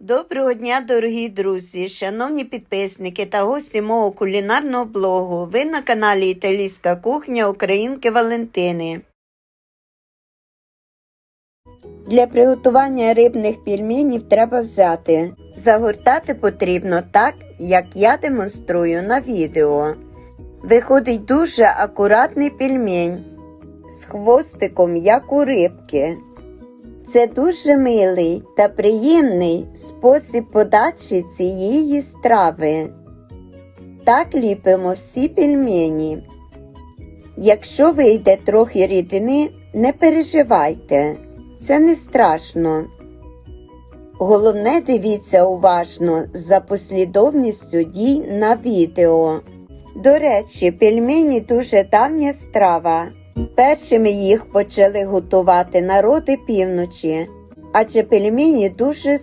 Доброго дня, дорогі друзі, шановні підписники та гості мого кулінарного блогу. Ви на каналі Італійська кухня Українки Валентини. Для приготування рибних пельменів треба взяти. Загортати потрібно так, як я демонструю на відео. Виходить дуже акуратний пельмень з хвостиком, як у рибки. Це дуже милий та приємний спосіб подачі цієї страви. Так ліпимо всі пельмені. Якщо вийде трохи рідини, не переживайте, це не страшно. Головне дивіться уважно за послідовністю дій на відео. До речі, пельмені дуже давня страва. Першими їх почали готувати народи півночі, адже пельмені дуже